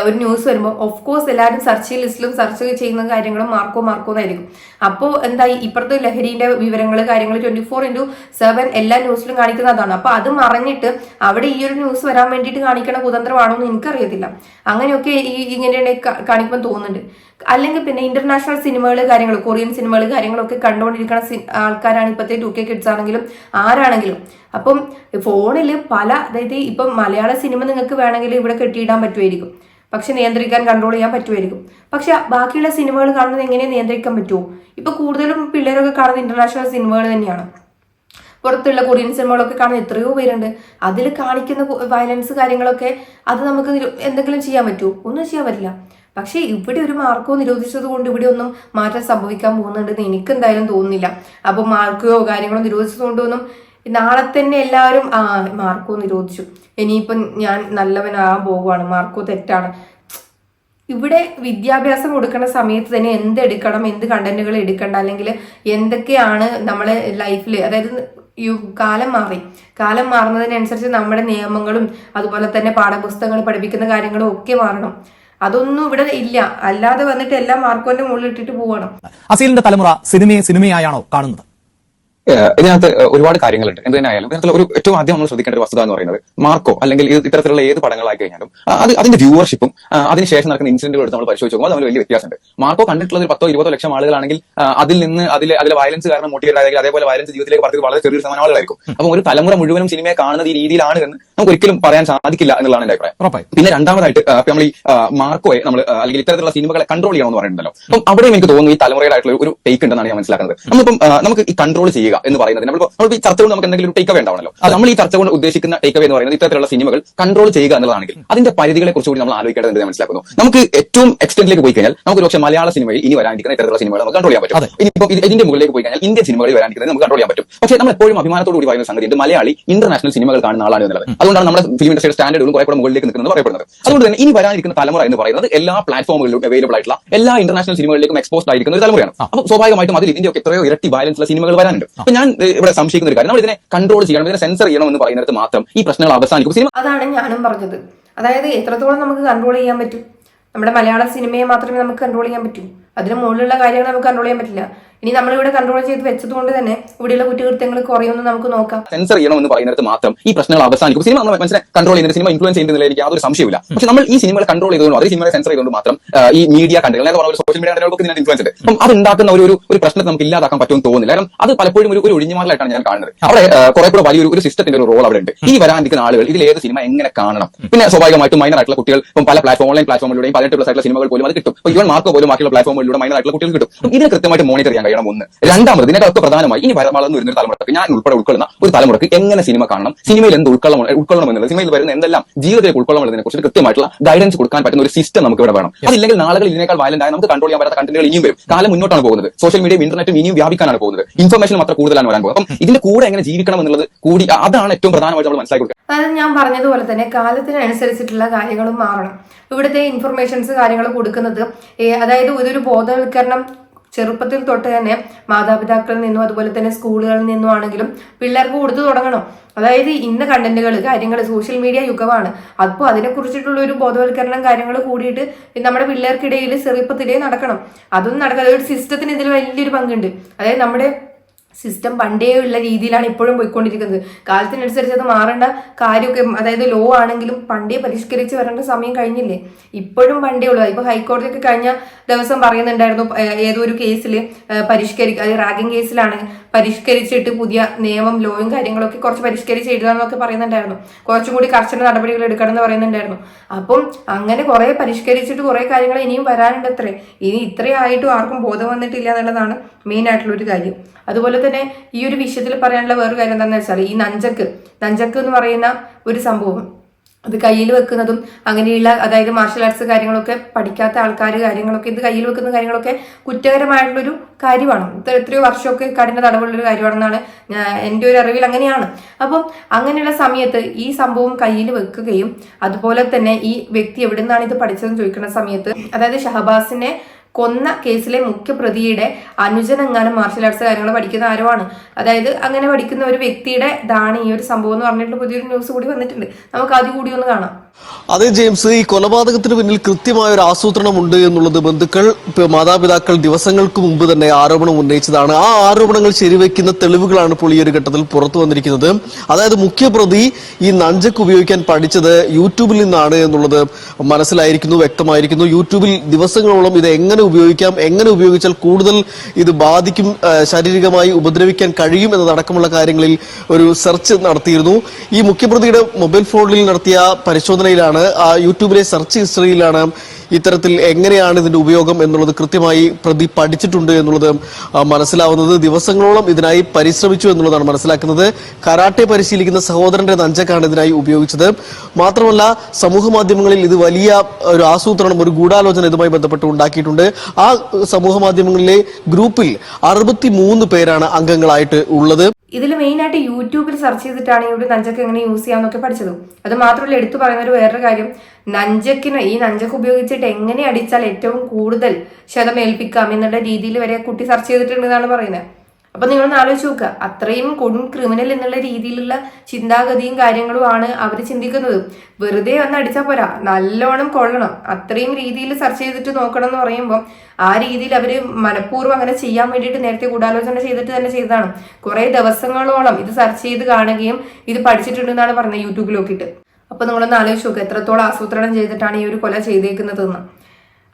ഒരു ന്യൂസ് വരുമ്പോൾ ഓഫ് കോഴ്സ് എല്ലാവരും സെർച്ച് ലിസ്റ്റിലും സെർച്ച് ചെയ്യുന്ന കാര്യങ്ങളും മാർക്കോ മാർക്കോ എന്നായിരിക്കും. അപ്പോൾ എന്തായി ഇപ്പോഴത്തെ ലഹരിന്റെ വിവരങ്ങൾ കാര്യങ്ങൾ ട്വന്റി ഫോർ ഇന്റു സെവൻ എല്ലാ ന്യൂസിലും കാണിക്കുന്ന അതാണ്. അപ്പോൾ അത് മറിഞ്ഞിട്ട് അവിടെ ഈ ഒരു ന്യൂസ് വരാൻ വേണ്ടിയിട്ട് കാണിക്കണ കുതന്ത്രമാണോ എന്ന് എനിക്കറിയത്തില്ല. അങ്ങനെയൊക്കെ ഈ ഇങ്ങനെ കാണിക്കുമ്പോൾ തോന്നുന്നുണ്ട്. അല്ലെങ്കിൽ പിന്നെ ഇന്റർനാഷണൽ സിനിമകൾ കാര്യങ്ങൾ കൊറിയൻ സിനിമകൾ കാര്യങ്ങളൊക്കെ കണ്ടുകൊണ്ടിരിക്കുന്ന ആൾക്കാരാണ് ഇപ്പോഴത്തെ ടു കെ കിഡ്സ് ആണെങ്കിലും ആരാണെങ്കിലും. അപ്പം ഫോണിൽ പല അതായത് ഇപ്പം മലയാള സിനിമ നിങ്ങൾക്ക് വേണമെങ്കിൽ ഇവിടെ കെട്ടിയിടാൻ പറ്റുമായിരിക്കും. പക്ഷെ നിയന്ത്രിക്കാൻ കൺട്രോൾ ചെയ്യാൻ പറ്റുമായിരിക്കും. പക്ഷെ ബാക്കിയുള്ള സിനിമകൾ കാണുന്നത് എങ്ങനെ നിയന്ത്രിക്കാൻ പറ്റുമോ? ഇപ്പൊ കൂടുതലും പിള്ളേരൊക്കെ കാണുന്ന ഇന്റർനാഷണൽ സിനിമകൾ തന്നെയാണ്. പുറത്തുള്ള കൊറിയൻ സിനിമകളൊക്കെ കാണുന്ന എത്രയോ പേരുണ്ട്. അതിൽ കാണിക്കുന്ന വയലൻസ് കാര്യങ്ങളൊക്കെ അത് നമുക്ക് എന്തെങ്കിലും ചെയ്യാൻ പറ്റുമോ? ഒന്നും ചെയ്യാൻ പറ്റില്ല. പക്ഷേ ഇവിടെ ഒരു മാർക്കോ നിരോധിച്ചത് കൊണ്ട് ഇവിടെ ഒന്നും മാറ്റം സംഭവിക്കാൻ പോകുന്നുണ്ടെന്ന് എനിക്ക് എന്തായാലും തോന്നുന്നില്ല. അപ്പോൾ മാർക്കോ കാര്യങ്ങളോ നിരോധിച്ചത് കൊണ്ടൊന്നും നാളെ തന്നെ എല്ലാവരും ആ മാർക്കോ നിരോധിച്ചു. ഇനിയിപ്പം ഞാൻ നല്ലവനാകാൻ പോകുവാണ്. മാർക്കോ തെറ്റാണ്. ഇവിടെ വിദ്യാഭ്യാസം കൊടുക്കുന്ന സമയത്ത് തന്നെ എന്ത് എടുക്കണം എന്ത് കണ്ടന്റുകൾ എടുക്കണ്ട അല്ലെങ്കിൽ എന്തൊക്കെയാണ് നമ്മളെ ലൈഫിൽ അതായത് യു- കാലം മാറി. കാലം മാറുന്നതിനനുസരിച്ച് നമ്മുടെ നിയമങ്ങളും അതുപോലെ തന്നെ പാഠപുസ്തകങ്ങൾ പഠിപ്പിക്കുന്ന കാര്യങ്ങളും ഒക്കെ മാറണം. അതൊന്നും ഇവിടെ ഇല്ല. അല്ലാതെ വന്നിട്ട് എല്ലാം മാർക്കോന്റെ മുകളിൽ ഇട്ടിട്ട് പോവണം. അസീലിന്റെ തലമുറ സിനിമയെ സിനിമയായാണോ കാണുന്നത്? ഇതിനകത്ത് ഒരുപാട് കാര്യങ്ങളുണ്ട്. എന്ത് തന്നെ ആയാലും ഇതിനകത്ത് ഒരു ഏറ്റവും ആദ്യം നമ്മൾ ശ്രദ്ധിക്കേണ്ട ഒരു വസ്തുത എന്ന് പറയുന്നത് മാർക്കോ അല്ലെങ്കിൽ ഇത് ഇത്തരത്തിലുള്ള ഏത് പടങ്ങളായി കഴിഞ്ഞാലും അത് അതിന്റെ വ്യൂവർഷിപ്പും അതിനുശേഷം നടക്കുന്ന ഇൻസിഡന്റുകൾ എടുത്ത് നമ്മൾ പരിശോധിച്ച് നോക്കുമ്പോൾ അതിൽ വലിയ വ്യത്യാസമുണ്ട്. മാർക്കോ കണ്ടിട്ടുള്ള ഒരു പത്തോ ഇരുപതോ ലക്ഷം ആളുകളാണെങ്കിൽ അതിൽ നിന്ന് അതിലെ അതിലെ വയലൻസ് കാരണം മോട്ടിവേറ്റ് ആയെങ്കിൽ അതേപോലെ വയലൻസ് ജീവിതത്തിലേക്ക് പറഞ്ഞത് വളരെ ചെറിയൊരു ശതമാനം ആളുകളായിരിക്കും അപ്പോൾ ഒരു തലമുറ മുഴുവനും സിനിമയെ കാണുന്ന ഈ രീതിയിലാണ് എന്ന് നമുക്ക് ഒരിക്കലും പറയാൻ സാധിക്കില്ല എന്നുള്ളതാണ് എന്റെ അഭിപ്രായം. പിന്നെ രണ്ടാമതായിട്ട് നമ്മൾ ഈ മാർക്കോയെ നമ്മൾ അല്ലെങ്കിൽ ഇത്തരത്തിലുള്ള സിനിമകളെ കൺട്രോൾ ചെയ്യണമെന്ന് പറയുന്നുണ്ടല്ലോ. അപ്പം അവിടെയും എനിക്ക് തോന്നുന്നു ഈ തലമുറയിലായിട്ടുള്ള ഒരു- ടേക്ക് ഉണ്ടെന്നാണ് ഞാൻ മനസ്സിലാക്കുന്നത്. നമ്മളിപ്പം നമുക്ക് ഈ കൺട്രോൾ ചെയ്യുക എന്ന് പറയുന്നത് നമ്മളിപ്പോൾ നമ്മൾ ഈ ചർച്ച കൊണ്ട് നമുക്ക് എന്തെങ്കിലും ഒരു ടേക്ക് അവേ ഉണ്ടാവണല്ലോ. അത് നമ്മൾ ഈ ചർച്ച കൊണ്ട് ഉദ്ദേശിക്കുന്ന ടേക്ക് എന്ന് പറയുന്നത് ഇത്തരത്തിലുള്ള സിനിമകൾ കൺട്രോൾ ചെയ്യുക എന്നുള്ളതാണെങ്കിൽ അതിന്റെ പരിധികളെ കുറിച്ച് കൂടി നമ്മൾ ആലോചിക്കേണ്ടത് ഞാൻ മനസ്സിലാക്കുന്നു. നമുക്ക് ഏറ്റവും എക്സ്റ്റെന്റിലേക്ക് പോയി കഴിഞ്ഞാൽ നമുക്ക് പക്ഷേ മലയാള സിനിമയിൽ ഇനി വരാനിരിക്കുന്ന ഇത്തരത്തിലുള്ള സിനിമകൾ നമുക്ക് കൺട്രോൾ ചെയ്യാൻ പറ്റും. ഇനി ഇനിയിപ്പോൾ ഇത് ഇതിന്റെ മുകളിലേക്ക് പോയി കഴിഞ്ഞാൽ ഇന്ത്യൻ സിനിമകളിൽ വരാനിരിക്കുന്നത് നമുക്ക് കൺട്രോൾ ചെയ്യാൻ പറ്റും. പക്ഷേ നമ്മൾ എപ്പോഴും അഭിമാനത്തോടുകൂടി പറയുന്ന സംഗതി മലയാളി ഇന്റർനാഷണൽ സിനിമകൾ കാണുന്ന ആളാണ് എന്നുള്ളത്. അതുകൊണ്ടാണ് നമ്മുടെ ഫിലിം ഇൻഡസ്ട്രിയുടെ സ്റ്റാൻഡേർഡുകളും കുറെ കൂടെ മുകളിലേക്ക് നിൽക്കുന്നത് പറയപ്പെടുന്നത്. അതുകൊണ്ട് തന്നെ ഇനി വരാനിരിക്കുന്ന തലമുറ എന്ന് പറയുന്നത് എല്ലാ പ്ലാറ്റ്ഫോമുകളിലും അവൈലബിൾ ആയിട്ടുള്ള എല്ലാ ഇന്റർനാഷണൽ സിനിമകളിലേക്കും എക്സ്പോസ്ഡ് ആയിരിക്കുന്ന ഒരു തലമുറയാണ്. അപ്പോൾ സ്വാഭാവികമായിട്ടും അതിൽ ഇതിന്റെ ഒക്കെ എത്രയോ ഇരട്ടി വയലൻസ് ഉള്ള സിനിമകൾ വരാനുണ്ട്. അപ്പൊ ഞാൻ ഇവിടെ സംശയിക്കുന്ന ഒരു കാര്യം നമ്മൾ ഇതിനെ കൺട്രോൾ ചെയ്യണം ഇതിനെ സെൻസർ ചെയ്യണം എന്ന് പറയുന്നിടത്ത് മാത്രം ഈ പ്രശ്നങ്ങൾ അവസാനിക്കും. സിനിമ അതാണ് ഞാനും പറഞ്ഞത്. അതായത് എത്രത്തോളം നമുക്ക് കൺട്രോൾ ചെയ്യാൻ പറ്റും? നമ്മുടെ മലയാള സിനിമയെ മാത്രമേ നമുക്ക് കൺട്രോൾ ചെയ്യാൻ പറ്റൂ. അതിന് മുകളിലുള്ള കാര്യങ്ങൾ നമുക്ക് കൺട്രോൾ ചെയ്യാൻ പറ്റില്ല. ഇനി നമ്മളിവിടെ കൺട്രോൾ ചെയ്ത് വെച്ചതുകൊണ്ട് തന്നെ ഇവിടെയുള്ള കുറ്റകൃത്യങ്ങൾ കുറയുമെന്ന് നമുക്ക് നോക്കാം. സെൻസർ ചെയ്യണം എന്ന് പറയുന്നത് മാത്രം ഈ പ്രശ്നങ്ങൾ അവസാനിക്കും. സിനിമ നമ്മൾ മനസ്സിനെ കൺട്രോൾ ചെയ്യുന്ന സിനിമ ഇൻഫ്ലുവൻസ് ചെയ്യുന്നതിൽ എനിക്ക് യാതൊരു സംശയമില്ല പക്ഷെ നമ്മൾ ഈ സിനിമകളെ കൺട്രോൾ ചെയ്തുകൊണ്ട് അതേ സിനിമകളെ സെൻസർ ചെയ്തുകൊണ്ട് മാത്രം ഈ മീഡിയ കണ്ടുകൾ സോഷ്യൽ മീഡിയ കണ്ടുകൾക്ക് ഇതിനകത്ത് ഇൻഫ്ലുവൻസ് ഉണ്ട്. അപ്പം അത് ഉണ്ടാക്കുന്ന ഒരു ഒരു- പ്രശ്നത്തെ നമുക്ക് ഇല്ലാതാക്കാൻ പറ്റുമെന്ന് തോന്നുന്നില്ല. കാരണം അത് പലപ്പോഴും ഒരു ഒരു ഒഴിഞ്ഞുമാറലായിട്ടാണ് ഞാൻ കാണുന്നത്. അവിടെ കുറെ കൂടെ വലിയൊരു ഒരു സിസ്റ്റത്തിന്റെ ഒരു റോൾ അവിടെ ഉണ്ട്. ഇനി വരാനിരിക്കുന്ന ആളുകൾ ഇതിൽ ഏത് സിനിമ എങ്ങനെ കാണണം? പിന്നെ സ്വാഭാവികമായിട്ടും മൈനർ ആയിട്ടുള്ള കുട്ടികൾ പല പ്ലാറ്റ്ഫോം ഓൺലൈൻ പ്ലാറ്റ്ഫോമിലൂടെയും പതിനെട്ട് പ്ലസ് ആയിട്ടുള്ള സിനിമകൾ പോലും അത് കിട്ടും. ഇവൻ മാർക്കോ പോലും ബാക്കിയുള്ള പ്ലാറ്റ്ഫോമിലൂടെ മൈനർ ആയിട്ടുള്ള കുട്ടികൾക്ക് കിട്ടും. ഇതിനെ കൃത്യമായിട്ട് മോണിറ്റർ ചെയ്യാൻ കഴിയണം ഒന്ന്. രണ്ടാമത് ഇതിനൊക്കെ പ്രധാനമായി ഇനി വളർന്നു വരുന്ന ഒരു തലമുറയ്ക്ക് ഞാൻ ഉൾപ്പെടെ ഉൾക്കൊള്ളുന്ന ഒരു തലമുറയ്ക്ക് എങ്ങനെ സിനിമ കാണണം സിനിമയിൽ എന്ത് ഉൾക്കൊള്ളണം ഉൾക്കൊള്ളണം എന്നുള്ളത് സിനിമയിൽ വരുന്ന എന്തെല്ലാം ജീവിതത്തിലേക്ക് ഉൾക്കൊള്ളണം എന്നതിനെ കുറിച്ച് കൃത്യമായിട്ടുള്ള ഗൈഡൻസ് കൊടുക്കാൻ പറ്റുന്ന ഒരു സിസ്റ്റം നമുക്ക് ഇവിടെ വേണം. അതില്ലെങ്കിൽ നാളുകൾ ഇതിനേക്കാൾ വയലന്റ് ആയി നമുക്ക് കൺട്രോൾ ചെയ്യാൻ പറ്റാത്ത കണ്ടന്റുകൾ ഇനിയും വരും. കാലം മുന്നോട്ടാണ് പോകുന്നത്. സോഷ്യൽ മീഡിയയും ഇന്റർനെറ്റും ഇനിയും വ്യാപിക്കാനാണ് പോകുന്നത്. ഇൻഫർമേഷൻ മാത്രം കൂടുതലാണ് വരാൻ പോകുന്നത്. അപ്പം ഇതിന്റെ കൂടെ എങ്ങനെ ജീവിക്കണം എന്നുള്ളത് കൂടി അതാണ് ഏറ്റവും പ്രധാനമായിട്ട് നമ്മൾ മനസ്സിലാക്കി കൊടുക്കുക. അതായത് ഞാൻ പറഞ്ഞതുപോലെ തന്നെ കാലത്തിനനുസരിച്ചിട്ടുള്ള കാര്യങ്ങളും മാറണം. ഇവിടുത്തെ ഇൻഫർമേഷൻസ് കാര്യങ്ങൾ കൊടുക്കുന്നത്. അതായത് ഇതൊരു ബോധവൽക്കരണം ചെറുപ്പത്തിൽ തൊട്ട് തന്നെ മാതാപിതാക്കളിൽ നിന്നും അതുപോലെ തന്നെ സ്കൂളുകളിൽ നിന്നും ആണെങ്കിലും പിള്ളേർക്ക് കൊടുത്തു തുടങ്ങണം. അതായത് ഇന്ന കണ്ടന്റുകൾ കാര്യങ്ങൾ സോഷ്യൽ മീഡിയ യുഗമാണ്. അപ്പോൾ അതിനെക്കുറിച്ചിട്ടുള്ള ഒരു ബോധവൽക്കരണം കാര്യങ്ങൾ കൂടിയിട്ട് നമ്മുടെ പിള്ളേർക്കിടയിൽ ചെറുപ്പത്തിലേ നടക്കണം. അതൊന്നും നടക്കാതെ ഒരു സിസ്റ്റത്തിന് ഇതിൽ വലിയൊരു പങ്കുണ്ട്. അതായത് നമ്മുടെ സിസ്റ്റം പണ്ടേ ഉള്ള രീതിയിലാണ് ഇപ്പോഴും പോയിക്കൊണ്ടിരിക്കുന്നത്. കാലത്തിനനുസരിച്ച് അത് മാറേണ്ട കാര്യമൊക്കെ അതായത് ലോ ആണെങ്കിലും പണ്ടേ പരിഷ്കരിച്ച് വരേണ്ട സമയം കഴിഞ്ഞില്ലേ? ഇപ്പോഴും പണ്ടേ ഉള്ളൂ ഇപ്പൊ ഹൈക്കോടതിയൊക്കെ കഴിഞ്ഞ ദിവസം പറയുന്നുണ്ടായിരുന്നു ഏതോ ഒരു കേസിൽ പരിഷ്കരിക്കുക അത് റാഗിങ് കേസിലാണ് പരിഷ്കരിച്ചിട്ട് പുതിയ നിയമം ലോയും കാര്യങ്ങളൊക്കെ കുറച്ച് പരിഷ്കരിച്ച് എഴുതാന്നൊക്കെ പറയുന്നുണ്ടായിരുന്നു. കുറച്ചും കൂടി കർശന നടപടികൾ എടുക്കണം എന്ന് പറയുന്നുണ്ടായിരുന്നു. അപ്പം അങ്ങനെ കുറെ പരിഷ്കരിച്ചിട്ട് കുറെ കാര്യങ്ങൾ ഇനിയും വരാനുണ്ട് അത്രേ ഇനി ഇത്രയായിട്ടും ആർക്കും ബോധം വന്നിട്ടില്ല എന്നുള്ളതാണ് മെയിൻ ആയിട്ടുള്ള ഒരു കാര്യം. അതുപോലെ തന്നെ ഈ ഒരു വിഷയത്തിൽ പറയാനുള്ള വേറൊരു കാര്യം എന്താണെന്ന് വെച്ചാൽ ഈ നഞ്ചക്ക് നഞ്ചക്ക് എന്ന് പറയുന്ന ഒരു സംഭവം. അത് കയ്യിൽ വെക്കുന്നതും അങ്ങനെയുള്ള അതായത് മാർഷൽ ആർട്സ് കാര്യങ്ങളൊക്കെ പഠിക്കാത്ത ആൾക്കാർ കാര്യങ്ങളൊക്കെ ഇത് കയ്യിൽ വെക്കുന്ന കാര്യങ്ങളൊക്കെ കുറ്റകരമായിട്ടുള്ളൊരു കാര്യമാണ്. ഇത് എത്രയോ വർഷമൊക്കെ കഠിന തടവുള്ളൊരു കാര്യമാണെന്നാണ് എന്റെ ഒരു അറിവിൽ അങ്ങനെയാണ്. അപ്പം അങ്ങനെയുള്ള സമയത്ത് ഈ സംഭവം കയ്യിൽ വെക്കുകയും അതുപോലെ തന്നെ ഈ വ്യക്തി എവിടെ നിന്നാണ് ഇത് പഠിച്ചതെന്ന് ചോദിക്കുന്ന സമയത്ത് അതായത് ഷഹബാസിനെ കൊന്ന കേസിലെ മുഖ്യപ്രതിയുടെ അനുജനെങ്ങാനും മാർഷൽ ആർട്സ് കാര്യങ്ങൾ പഠിക്കുന്ന ആരോ ആണ്. അതായത് അങ്ങനെ പഠിക്കുന്ന ഒരു വ്യക്തിയുടെ ഇതാണ് ഈ ഒരു സംഭവം എന്ന് പറഞ്ഞിട്ട് പുതിയൊരു ന്യൂസ് കൂടി വന്നിട്ടുണ്ട്. നമുക്ക് അത് കൂടി ഒന്ന് കാണാം. അതെ ജെയിംസ് ഈ കൊലപാതകത്തിന് പിന്നിൽ കൃത്യമായ ഒരു ആസൂത്രണമുണ്ട് എന്നുള്ളത് ബന്ധുക്കൾ മാതാപിതാക്കൾ ദിവസങ്ങൾക്ക് മുമ്പ് തന്നെ ആരോപണം ഉന്നയിച്ചതാണ്. ആ ആരോപണങ്ങൾ ശരിവെക്കുന്ന തെളിവുകളാണ് ഇപ്പോൾ ഈ ഒരു ഘട്ടത്തിൽ പുറത്തു വന്നിരിക്കുന്നത്. അതായത് മുഖ്യപ്രതി ഈ നഞ്ചക്ക് ഉപയോഗിക്കാൻ പഠിച്ചത് യൂട്യൂബിൽ നിന്നാണ് എന്നുള്ളത് മനസ്സിലായിരിക്കുന്നു വ്യക്തമായിരിക്കുന്നു. യൂട്യൂബിൽ ദിവസങ്ങളോളം ഇത് എങ്ങനെ ഉപയോഗിക്കാം? എങ്ങനെ ഉപയോഗിച്ചാൽ കൂടുതൽ ഇത് ബാധിക്കും ശാരീരികമായി ഉപദ്രവിക്കാൻ കഴിയും എന്നതടക്കമുള്ള കാര്യങ്ങളിൽ ഒരു സെർച്ച് നടത്തിയിരുന്നു. ഈ മുഖ്യപ്രതിയുടെ മൊബൈൽ ഫോണിൽ നടത്തിയ പരിശോധനയിലാണ് ആ യൂട്യൂബിലെ സെർച്ച് ഹിസ്റ്ററിയിലാണ് ഇത്തരത്തിൽ എങ്ങനെയാണ് ഇതിന്റെ ഉപയോഗം എന്നുള്ളത് കൃത്യമായി പ്രതി പഠിച്ചിട്ടുണ്ട് എന്നുള്ളത് മനസ്സിലാവുന്നത്. ദിവസങ്ങളോളം ഇതിനായി പരിശ്രമിച്ചു എന്നുള്ളതാണ് മനസ്സിലാക്കുന്നത്. കരാട്ടെ പരിശീലിക്കുന്ന സഹോദരന്റെ നഞ്ചക്കാണ് ഇതിനായി ഉപയോഗിച്ചത്. മാത്രമല്ല സമൂഹ മാധ്യമങ്ങളിൽ ഇത് വലിയ ഒരു ആസൂത്രണം ഒരു ഗൂഢാലോചന ഇതുമായി ബന്ധപ്പെട്ട് ഉണ്ടാക്കിയിട്ടുണ്ട്. ആ സമൂഹ മാധ്യമങ്ങളിലെ ഗ്രൂപ്പിൽ അറുപത്തി പേരാണ് അംഗങ്ങളായിട്ട് ഉള്ളത്. ഇതിൽ മെയിനായിട്ട് യൂട്യൂബിൽ സെർച്ച് ചെയ്തിട്ടാണ് ഒരു നഞ്ചക്ക് എങ്ങനെ യൂസ് ചെയ്യാമെന്നൊക്കെ പഠിച്ചത്. അത് മാത്രമല്ല എടുത്തു പറയുന്ന ഒരു വേറൊരു കാര്യം നഞ്ചക്കിന് ഈ നഞ്ചക്ക് ഉപയോഗിച്ചിട്ട് എങ്ങനെ അടിച്ചാൽ ഏറ്റവും കൂടുതൽ ക്ഷതമേൽപ്പിക്കാം എന്നുള്ള രീതിയിൽ വരെ കുട്ടി സെർച്ച് ചെയ്തിട്ടുണ്ടെന്നാണ് പറയുന്നത്. അപ്പൊ നിങ്ങളൊന്ന് ആലോചിച്ച് നോക്കുക അത്രയും കൊടും ക്രിമിനൽ എന്നുള്ള രീതിയിലുള്ള ചിന്താഗതിയും കാര്യങ്ങളുമാണ് അവർ ചിന്തിക്കുന്നത്. വെറുതെ ഒന്ന് അടിച്ചാൽ പോരാ. നല്ലോണം കൊള്ളണം. അത്രയും രീതിയിൽ സെർച്ച് ചെയ്തിട്ട് നോക്കണം എന്ന് പറയുമ്പോൾ ആ രീതിയിൽ അവർ മനഃപൂർവം അങ്ങനെ ചെയ്യാൻ വേണ്ടിയിട്ട് നേരത്തെ ഗൂഢാലോചന ചെയ്തിട്ട് തന്നെ ചെയ്തതാണ്. കുറെ ദിവസങ്ങളോളം ഇത് സെർച്ച് ചെയ്ത് കാണുകയും ഇത് പഠിച്ചിട്ടുണ്ടെന്നാണ് പറഞ്ഞത് യൂട്യൂബിൽ നോക്കിയിട്ട് അപ്പൊ നിങ്ങളൊന്ന് ആലോചിച്ച് നോക്കുക എത്രത്തോളം ആസൂത്രണം ചെയ്തിട്ടാണ് ഈ ഒരു കൊല ചെയ്തേക്കുന്നതെന്ന്.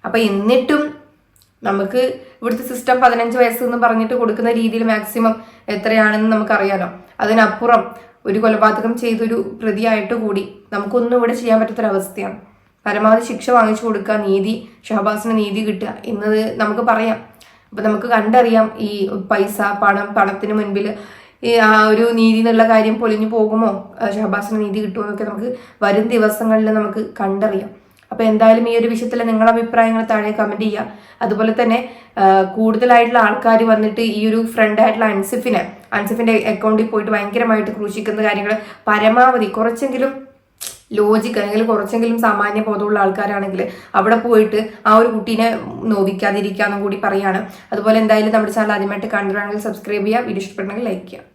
അപ്പൊ എന്നിട്ടും നമുക്ക് ഇവിടുത്തെ സിസ്റ്റം പതിനഞ്ച് വയസ്സ് എന്ന് പറഞ്ഞിട്ട് കൊടുക്കുന്ന രീതിയിൽ മാക്സിമം എത്രയാണെന്ന് നമുക്കറിയാലോ. അതിനപ്പുറം ഒരു കൊലപാതകം ചെയ്തൊരു പ്രതിയായിട്ട് കൂടി നമുക്കൊന്നും ഇവിടെ ചെയ്യാൻ പറ്റാത്തൊരവസ്ഥയാണ്. പരമാവധി ശിക്ഷ വാങ്ങിച്ചു കൊടുക്കുക നീതി ഷഹബാസിന് നീതി കിട്ടുക എന്നത് നമുക്ക് പറയാം. അപ്പൊ നമുക്ക് കണ്ടറിയാം ഈ പൈസ പണം പണത്തിന് മുൻപിൽ ഈ ആ ഒരു നീതി എന്നുള്ള കാര്യം പൊലിഞ്ഞു പോകുമോ? ഷഹബാസിന് നീതി കിട്ടുമോ എന്നൊക്കെ നമുക്ക് വരും ദിവസങ്ങളിൽ നമുക്ക് കണ്ടറിയാം. അപ്പൊ എന്തായാലും ഈ ഒരു വിഷയത്തിൽ നിങ്ങളുടെ അഭിപ്രായങ്ങൾ താഴെ കമന്റ് ചെയ്യുക അതുപോലെ തന്നെ കൂടുതലായിട്ടുള്ള ആൾക്കാർ വന്നിട്ട് ഈ ഒരു ഫ്രണ്ട് ആയിട്ടുള്ള അൻസിഫിനെ അൻസിഫിന്റെ അക്കൗണ്ടിൽ പോയിട്ട് ഭയങ്കരമായിട്ട് ക്രൂശിക്കുന്ന കാര്യങ്ങൾ പരമാവധി കുറച്ചെങ്കിലും ലോജിക്ക് അല്ലെങ്കിൽ കുറച്ചെങ്കിലും സാമാന്യ ബോധമുള്ള ആൾക്കാരാണെങ്കിൽ അവിടെ പോയിട്ട് ആ ഒരു കുട്ടീനെ നോവിക്കാതിരിക്കാന്നും കൂടി പറയാണ്. അതുപോലെ എന്തായാലും നമ്മുടെ ചാനൽ ആദ്യമായിട്ട് കണ്ടിട്ടാണെങ്കിൽ സബ്സ്ക്രൈബ് ചെയ്യുക വീഡിയോ ഇഷ്ടപ്പെട്ടെങ്കിൽ ലൈക്ക് ചെയ്യുക